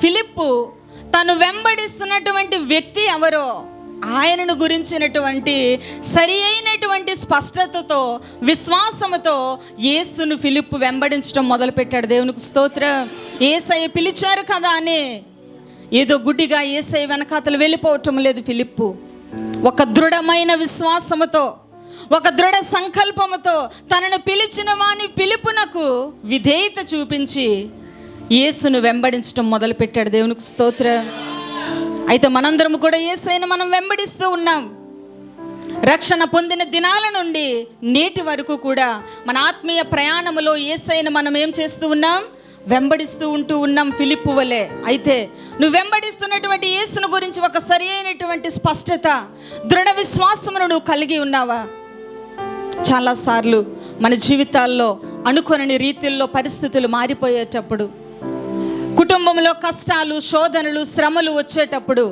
ఫిలిప్పు తను వెంబడిస్తున్నటువంటి వ్యక్తి ఎవరో ఆయనను గురించినటువంటి సరి అయినటువంటి స్పష్టతతో విశ్వాసముతో యేసును ఫిలిప్పు వెంబడించడం మొదలుపెట్టాడు. దేవునికి స్తోత్రం. ఏసయ్య పిలిచారు కదా అని. ఏదో గుడ్డిగా ఏసై వెనకాతలు వెళ్ళిపోవటం లేదు ఫిలిప్పు. ఒక దృఢమైన విశ్వాసముతో ఒక దృఢ సంకల్పముతో తనను పిలిచిన వాని పిలుపునకు విధేయత చూపించి యేసును వెంబడించడం మొదలుపెట్టాడు దేవునికి స్తోత్రం. అయితే మనందరం కూడా యేసైన మనం వెంబడిస్తూ ఉన్నాం. రక్షణ పొందిన దినాల నుండి నేటి వరకు కూడా మన ఆత్మీయ ప్రయాణములో ఏసైన మనం ఏం చేస్తూ ఉన్నాం? వెంబడిస్తూ ఉంటూ ఉన్నాం ఫిలిప్పు వలె. అయితే నువ్వు వెంబడిస్తున్నటువంటి యేసును గురించి ఒక సరి అయినటువంటి స్పష్టత దృఢ విశ్వాసమును నువ్వు కలిగి ఉన్నావా? చాలాసార్లు మన జీవితాల్లో అనుకొనని రీతిల్లో పరిస్థితులు మారిపోయేటప్పుడు కుటుంబంలో కష్టాలు శోధనలు శ్రమలు వచ్చేటప్పుడు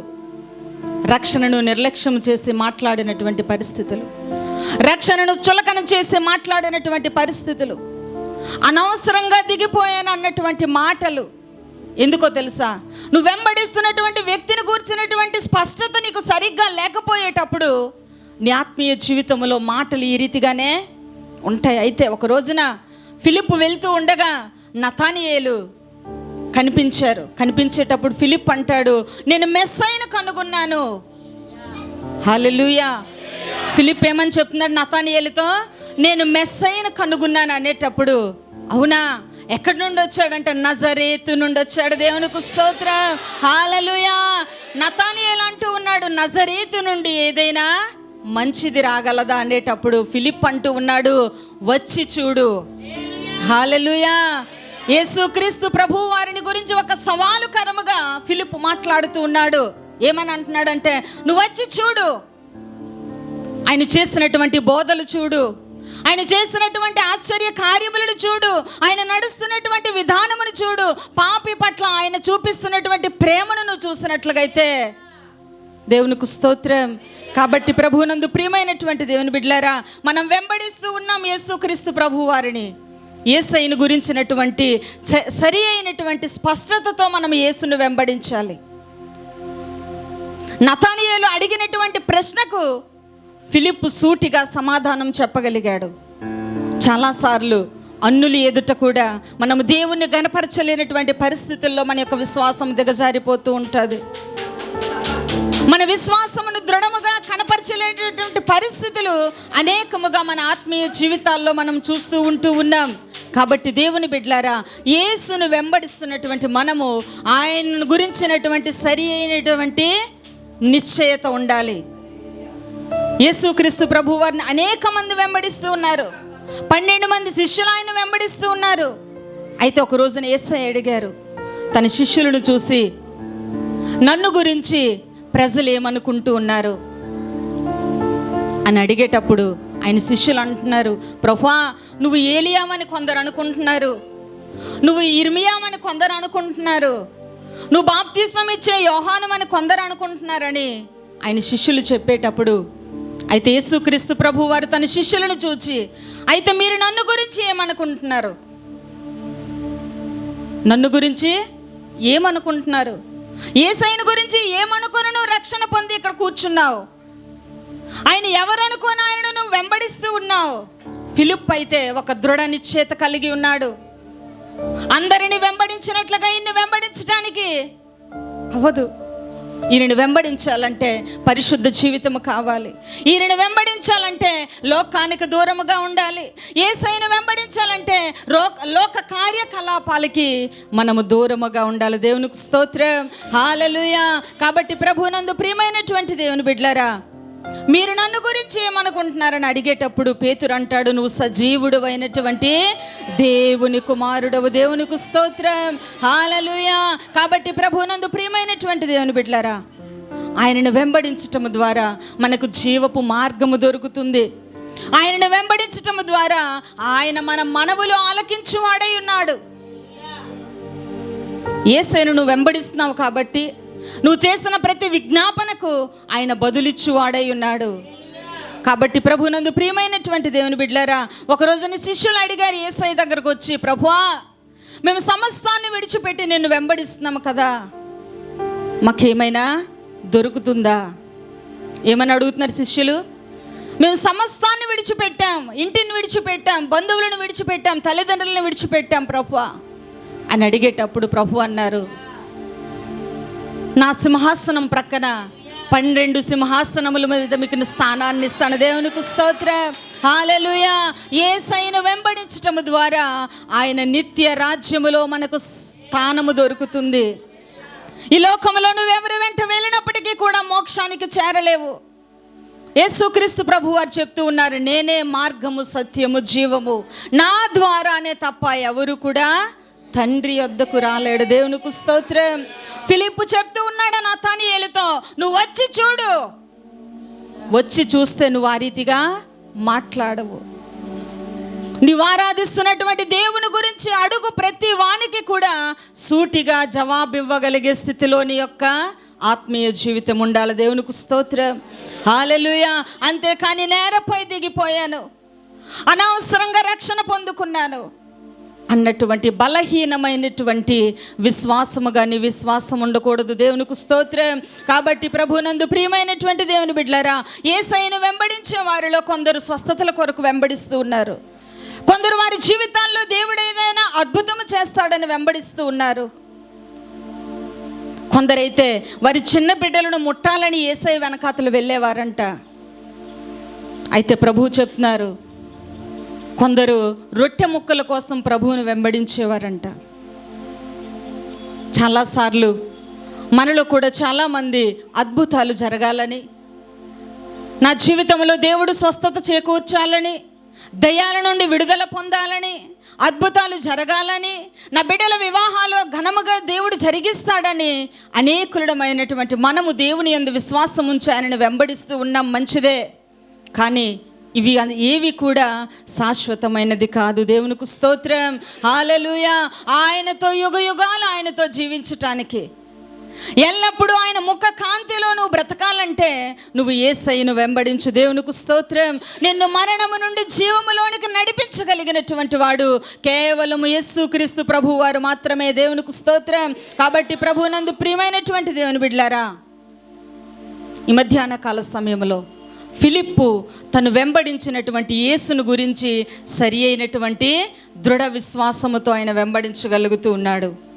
రక్షణను నిర్లక్ష్యం చేసి మాట్లాడినటువంటి పరిస్థితులు రక్షణను చులకన చేసి మాట్లాడినటువంటి పరిస్థితులు అనవసరంగా దిగిపోయాను అన్నటువంటి మాటలు ఎందుకో తెలుసా? నువ్వు వెంబడిస్తున్నటువంటి వ్యక్తిని కూర్చున్నటువంటి స్పష్టత నీకు సరిగ్గా లేకపోయేటప్పుడు నీ ఆత్మీయ జీవితంలో మాటలు ఈ రీతిగానే ఉంటాయి. అయితే ఒక రోజున ఫిలిప్ వెళ్తూ ఉండగా నతానియేలు కనిపించారు. కనిపించేటప్పుడు ఫిలిప్ అంటాడు నేను మెస్ అయిన కనుగొన్నాను. హాలెలూయా. ఫిలిప్ ఏమని చెప్తున్నాడు నతానియలతో నేను మెస్ అయిన కనుగొన్నాను అనేటప్పుడు అవునా? ఎక్కడి నుండి వచ్చాడంటే? నజరేతు నుండి వచ్చాడు దేవునికి స్తోత్రం. హాలలుయా. నతానియలు అంటూ ఉన్నాడు నజరేతు నుండి ఏదైనా మంచిది రాగలదా? అనేటప్పుడు ఫిలిప్ అంటూ ఉన్నాడు వచ్చి చూడు. హాలలుయా. యేసుక్రీస్తు ప్రభు వారిని గురించి ఒక సవాలు కరముగా ఫిలిప్ మాట్లాడుతూ ఉన్నాడు. ఏమని అంటున్నాడంటే నువ్వు వచ్చి చూడు. ఆయన చేసినటువంటి బోధలు చూడు. ఆయన చేసినటువంటి ఆశ్చర్య కార్యములను చూడు. ఆయన నడుస్తున్నటువంటి విధానమును చూడు. పాపి పట్ల ఆయన చూపిస్తున్నటువంటి ప్రేమను నువ్వు చూసినట్లుగైతే దేవునికి స్తోత్రం. కాబట్టి ప్రభువునందు ప్రియమైనటువంటి దేవుని బిడ్డలారా మనం వెంబడిస్తూ ఉన్నాం యేసుక్రీస్తు ప్రభు వారిని. యేసైను గురించినటువంటి చ- సరి అయినటువంటి స్పష్టతతో మనం యేసును వెంబడించాలి. నతానియేలు అడిగినటువంటి ప్రశ్నకు ఫిలిప్ సూటిగా సమాధానం చెప్పగలిగాడు. చాలాసార్లు అన్నులు ఎదుట కూడా మనము దేవుణ్ణి గనపరచలేనటువంటి పరిస్థితుల్లో మన యొక్క విశ్వాసం దిగజారిపోతూ ఉంటుంది. మన విశ్వాసమును దృఢముగా కనపరచలేనటువంటి పరిస్థితులు అనేకముగా మన ఆత్మీయ జీవితాల్లో మనం చూస్తూ ఉంటూ ఉన్నాం. కాబట్టి దేవుని బిడ్లారా యేసును వెంబడిస్తున్నటువంటి మనము ఆయన గురించినటువంటి సరి అయినటువంటి నిశ్చయత ఉండాలి. యేసుక్రీస్తు ప్రభు వారిని అనేక మంది వెంబడిస్తూ ఉన్నారు. పన్నెండు మంది శిష్యులు ఆయన వెంబడిస్తూ ఉన్నారు. అయితే ఒక రోజున ఏసై అడిగారు తన శిష్యులను చూసి నన్ను గురించి ప్రజలు ఏమనుకుంటూ ఉన్నారు? అని అడిగేటప్పుడు ఆయన శిష్యులు అంటున్నారు ప్రభా నువ్వు ఏలియామని కొందరు అనుకుంటున్నారు. నువ్వు ఇర్మియామని కొందరు అనుకుంటున్నారు. నువ్వు బాప్తిస్మం ఇచ్చే యోహానం అని కొందరు అనుకుంటున్నారని. ఆయన శిష్యులు చెప్పేటప్పుడు అయితే యేసుక్రీస్తు ప్రభు వారు తన శిష్యులను చూచి అయితే మీరు నన్ను గురించి ఏమనుకుంటున్నారు? నన్ను గురించి ఏమనుకుంటున్నారు? ఏ సైన్ గురించి ఏమనుకుని నువ్వు రక్షణ పొంది ఇక్కడ కూర్చున్నావు. ఆయన ఎవరనుకోని ఆయనను ఆయన నువ్వు వెంబడిస్తూ ఉన్నావు? ఫిలిప్ అయితే ఒక దృఢ నిశ్చేత కలిగి ఉన్నాడు. అందరిని వెంబడించినట్లుగా ఈయన్ని వెంబడించడానికి అవ్వదు. ఈయనను వెంబడించాలంటే పరిశుద్ధ జీవితము కావాలి. ఈయనను వెంబడించాలంటే లోకానికి దూరముగా ఉండాలి. ఏసైను వెంబడించాలంటే లోక లోక కార్యకలాపాలకి మనము దూరముగా ఉండాలి. దేవునికి స్తోత్రం. హాలలుయా. కాబట్టి ప్రభునందు ప్రియమైనటువంటి దేవుని బిడ్లరా మీరు నన్ను గురించి ఏమనుకుంటున్నారని అడిగేటప్పుడు పేతురు అంటాడు నువ్వు సజీవుడు అయినటువంటి దేవుని కుమారుడవు దేవునికి స్తోత్రం. హాలలుయా కాబట్టి ప్రభునందు ప్రియమైనటువంటి దేవుని బిడ్డలారా ఆయనను వెంబడించటం ద్వారా మనకు జీవపు మార్గము దొరుకుతుంది. ఆయనను వెంబడించటం ద్వారా ఆయన మన మనవులు ఆలకించువాడై ఉన్నాడు. ఏసైను నువ్వు వెంబడిస్తున్నావు కాబట్టి నువ్వు చేసిన ప్రతి విజ్ఞాపనకు ఆయన బదులిచ్చు వాడై ఉన్నాడు. కాబట్టి ప్రభునందు ప్రియమైనటువంటి దేవుని బిడ్డలారా ఒక రోజున శిష్యులు అడిగారు ఏసై దగ్గరకు వచ్చి ప్రభువా మేము సమస్తాన్ని విడిచిపెట్టి నిన్ను వెంబడిస్తున్నాము కదా. మాకేమైనా దొరుకుతుందా? ఏమని అడుగుతున్నారు శిష్యులు? మేము సమస్తాన్ని విడిచిపెట్టాం ఇంటిని విడిచిపెట్టాం బంధువులను విడిచిపెట్టాం తల్లిదండ్రులను విడిచిపెట్టాం ప్రభు అని అడిగేటప్పుడు ప్రభు అన్నారు నా సింహాసనం ప్రక్కన పన్నెండు సింహాసనముల మీద మీకు స్థానాన్ని ఇస్తాను. దేవునికి స్తోత్ర. హాలెలుయా ఏ సైను వెంబడించటము ద్వారా ఆయన నిత్య రాజ్యములో మనకు స్థానము దొరుకుతుంది. ఈ లోకంలో నువ్వెవరి వెంట వెళ్ళినప్పటికీ కూడా మోక్షానికి చేరలేవు. యేసుక్రీస్తు ప్రభు వారు చెప్తూ ఉన్నారు నేనే మార్గము సత్యము జీవము. నా ద్వారానే తప్ప ఎవరు కూడా తండ్రి వద్దకు రాలేడు. దేవునికి స్తోత్రం. ఫిలిప్పు చెప్తూ ఉన్నాడు నా తనియేలుతో నువ్వు వచ్చి చూడు. వచ్చి చూస్తే నువ్వు ఆ రీతిగా మాట్లాడవు. నీవు ఆరాధిస్తున్నటువంటి దేవుని గురించి అడుగు ప్రతి వానికి కూడా సూటిగా జవాబు ఇవ్వగలిగే స్థితిలో నీ యొక్క ఆత్మీయ జీవితం ఉండాలి. దేవునికి స్తోత్రం. హాలెలుయ అంతేకాని నేరపై దిగిపోయాను. అనవసరంగా రక్షణ పొందుకున్నాను. అన్నటువంటి బలహీనమైనటువంటి విశ్వాసము కానీ విశ్వాసం ఉండకూడదు. దేవునికి స్తోత్రం. కాబట్టి ప్రభునందు ప్రియమైనటువంటి దేవుని బిడ్డలారా ఏ సైను వెంబడించే వారిలో కొందరు స్వస్థతల కొరకు వెంబడిస్తూ ఉన్నారు. కొందరు వారి జీవితాల్లో దేవుడు ఏదైనా అద్భుతము చేస్తాడని వెంబడిస్తూ ఉన్నారు. కొందరైతే వారి చిన్న బిడ్డలను ముట్టాలని ఏసై వెనకాతలు వెళ్ళేవారంట. అయితే ప్రభువు చెప్తున్నారు కొందరు రొట్టె ముక్కల కోసం ప్రభువుని వెంబడించేవారంట. చాలాసార్లు మనలో కూడా చాలామంది అద్భుతాలు జరగాలని నా జీవితంలో దేవుడు స్వస్థత చేకూర్చాలని దయ్యాల నుండి విడుదల పొందాలని అద్భుతాలు జరగాలని నా బిడ్డల వివాహాలు ఘనముగా దేవుడు జరిగిస్తాడని అనేకులమైనటువంటి మనము దేవుని ఎందు విశ్వాసం ఉంచాయని వెంబడిస్తూ ఉన్నాం. మంచిదే. కానీ ఇవి ఏవి కూడా శాశ్వతమైనది కాదు. దేవునికి స్తోత్రం. హాలలుయ ఆయనతో యుగ యుగాలు ఆయనతో జీవించటానికి. ఎల్లప్పుడూ ఆయన ముఖ కాంతిలో నువ్వు బ్రతకాలంటే నువ్వు ఏ సైను వెంబడించు. దేవునికి స్తోత్రం. నిన్ను మరణము నుండి జీవములోనికి నడిపించగలిగినటువంటి వాడు కేవలం యేసు క్రీస్తు ప్రభు వారు మాత్రమే. దేవునికి స్తోత్రం. కాబట్టి ప్రభు నందు ప్రియమైనటువంటి దేవుని బిడ్లారా ఈ మధ్యాహ్న కాల సమయంలో ఫిలిప్పు తను వెంబడించినటువంటి యేసును గురించి సరి అయినటువంటి దృఢ విశ్వాసముతో ఆయన వెంబడించగలుగుతూ ఉన్నాడు.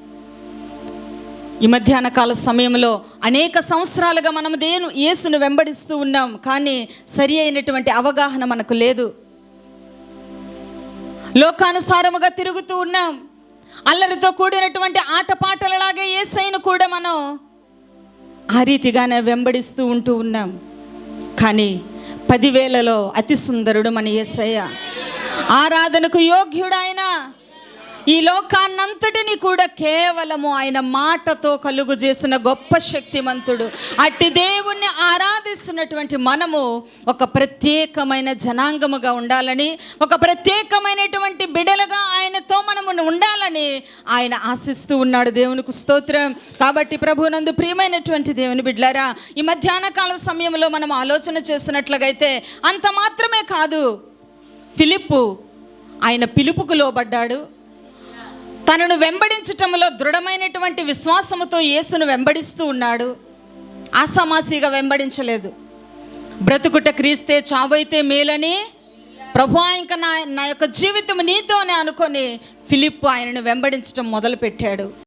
ఈ మధ్యాహ్న కాల సమయంలో అనేక సంవత్సరాలుగా మనం దేను యేసును వెంబడిస్తూ ఉన్నాం కానీ సరి అయినటువంటి అవగాహన మనకు లేదు. లోకానుసారముగా తిరుగుతూ ఉన్నాం. అల్లరితో కూడినటువంటి ఆటపాటలలాగే ఏసైను కూడా మనం ఆ రీతిగానే వెంబడిస్తూ ఉంటూ ఉన్నాం. కానీ పదివేలలో అతి సుందరుడు మన యేసయ్య ఆరాధనకు యోగ్యుడైన ఈ లోకాన్నంతటిని కూడా కేవలము ఆయన మాటతో కలుగు చేసిన గొప్ప శక్తిమంతుడు. అట్టి దేవుణ్ణి ఆరాధిస్తున్నటువంటి మనము ఒక ప్రత్యేకమైన జనాంగముగా ఉండాలని ఒక ప్రత్యేకమైనటువంటి బిడలుగా ఆయనతో మనము ఉండాలి ఉండాలని ఆయన ఆశిస్తూ ఉన్నాడు దేవునికి స్తోత్రం. కాబట్టి ప్రభునందు ప్రియమైనటువంటి దేవుని బిడ్డలారా ఈ మధ్యాహ్న కాల సమయంలో మనం ఆలోచన చేసినట్లుగైతే అంత మాత్రమే కాదు. ఫిలిప్పు ఆయన పిలుపుకు లోబడ్డాడు. తనను వెంబడించటంలో దృఢమైనటువంటి విశ్వాసముతో యేసును వెంబడిస్తూ ఉన్నాడు. ఆసామాసిగా వెంబడించలేదు. బ్రతుకుట క్రీస్తే చావైతే మేలని ప్రభు ఇంకా నా నా యొక్క జీవితం నీతోనే అనుకొని ఫిలిప్ ఆయనను వెంబడించటం మొదలుపెట్టాడు.